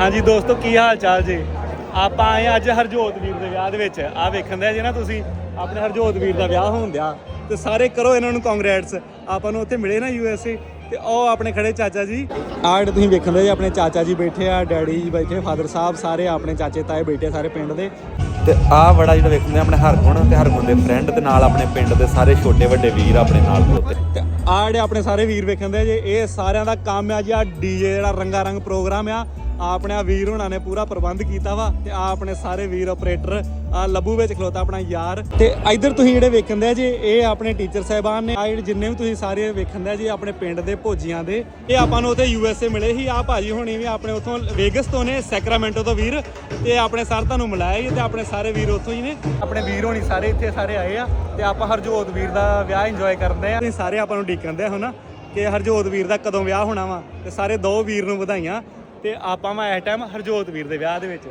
ਹਾਂਜੀ ਦੋਸਤੋ, ਕੀ ਹਾਲ ਚਾਲ ਜੀ? ਆਪਾਂ ਆਏ ਅੱਜ ਹਰਜੋਤ ਵੀਰ ਦੇ ਵਿਆਹ ਦੇ ਵਿੱਚ। ਆ ਵੇਖਣ ਦੇ ਜੇ ਨਾ ਤੁਸੀਂ, ਆਪਣੇ ਹਰਜੋਤ ਵੀਰ ਦਾ ਵਿਆਹ ਹੋਣ ਦਿਆ। ਤੇ ਸਾਰੇ ਕਰੋ ਇਹਨਾਂ ਨੂੰ ਕੰਗ੍ਰੈਟਸ ਆਪਾਂ ਨੂੰ ਉੱਥੇ ਮਿਲੇ ਨਾ ਯੂ ਐਸ ਏ, ਤੇ ਉਹ ਆਪਣੇ ਖੜੇ ਚਾਚਾ ਜੀ। ਆਹ ਤੁਸੀਂ ਵੇਖਣ ਦੇ ਆਪਣੇ ਚਾਚਾ ਜੀ ਬੈਠੇ ਆ, ਡੈਡੀ ਜੀ ਬੈਠੇ, ਫਾਦਰ ਸਾਹਿਬ ਸਾਰੇ ਆਪਣੇ ਚਾਚੇ ਤਾਏ ਬੈਠੇ ਸਾਰੇ ਪਿੰਡ ਦੇ। ਤੇ ਆਹ ਬੜਾ ਜਿਹੜਾ ਵੇਖਦੇ ਆਪਣੇ ਹਰਗੁਣ ਤੇ ਹਰਗੁਣ ਦੇ ਫਰੈਂਡ ਦੇ ਨਾਲ ਆਪਣੇ ਪਿੰਡ ਦੇ ਸਾਰੇ ਛੋਟੇ ਵੱਡੇ ਵੀਰ ਆਪਣੇ ਨਾਲ ਖਲੋਤੇ। ਤੇ ਆ ਜਿਹੜੇ ਆਪਣੇ ਸਾਰੇ ਵੀਰ ਵੇਖਣ ਦੇ ਜੇ, ਇਹ ਸਾਰਿਆਂ ਦਾ ਕੰਮ ਆ ਜੀ ਆ ਡੀਜੇ ਜਿਹੜਾ ਰੰਗਾ ਰੰਗ ਪ੍ਰੋਗਰਾਮ ਆ। ਆਪਣੇ ਆ ਵੀਰ ਹੁਣਾਂ ਨੇ ਪੂਰਾ ਪ੍ਰਬੰਧ ਕੀਤਾ ਵਾ ਤੇ ਆ ਆਪਣੇ ਸਾਰੇ ਵੀਰ ਆਪਰੇਟਰ ਆ ਲੱਭੂ ਵਿੱਚ ਖਲੋਤਾ ਆਪਣਾ ਯਾਰ। ਤੇ ਇੱਧਰ ਤੁਸੀਂ ਜਿਹੜੇ ਵੇਖਣ ਦੇ ਜੇ, ਇਹ ਆਪਣੇ ਟੀਚਰ ਸਾਹਿਬਾਨ ਨੇ ਆ ਜਿਹੜੇ ਜਿੰਨੇ ਵੀ ਤੁਸੀਂ ਸਾਰੇ ਵੇਖਣ ਦੇ ਜੀ ਆਪਣੇ ਪਿੰਡ ਦੇ ਭੋਜੀਆਂ ਦੇ। ਇਹ ਆਪਾਂ ਨੂੰ ਉੱਥੇ ਯੂ ਐਸ ਏ ਮਿਲੇ ਸੀ ਆ ਭਾਜੀ ਹੋਣੀ ਵੀ ਆਪਣੇ ਉੱਥੋਂ ਵੇਗਸ ਤੋਂ ਨੇ ਸੈਕਰਾਮੈਂਟੋ ਤੋਂ ਵੀਰ। ਤੇ ਆਪਣੇ ਸਰ ਤੁਹਾਨੂੰ ਮਿਲਾਇਆ ਜੀ ਤੇ ਆਪਣੇ ਸਾਰੇ ਵੀਰ ਉੱਥੋਂ ਹੀ ਨੇ। ਆਪਣੇ ਵੀਰ ਹੋਣੀ ਸਾਰੇ ਇੱਥੇ ਸਾਰੇ ਆਏ ਆ ਤੇ ਆਪਾਂ ਹਰਜੋਤ ਵੀਰ ਦਾ ਵਿਆਹ ਇੰਜੋਏ ਕਰਦੇ ਆ। ਤੁਸੀਂ ਸਾਰੇ ਆਪਾਂ ਨੂੰ ਡੀਕਣ ਦੇ ਹੋ ਨਾ ਕਿ ਹਰਜੋਤ ਵੀਰ ਦਾ ਕਦੋਂ ਵਿਆਹ ਹੋਣਾ ਵਾ ਤੇ ਸਾਰੇ ਦੋ ਵੀਰ ਨੂੰ ਵਧਾਈਆਂ। ਤੇ ਆਪਾਂ ਮੈਂ ਇਸ ਟਾਈਮ ਹਰਜੋਤ ਵੀਰ ਦੇ ਵਿਆਹ ਦੇ ਵਿੱਚ।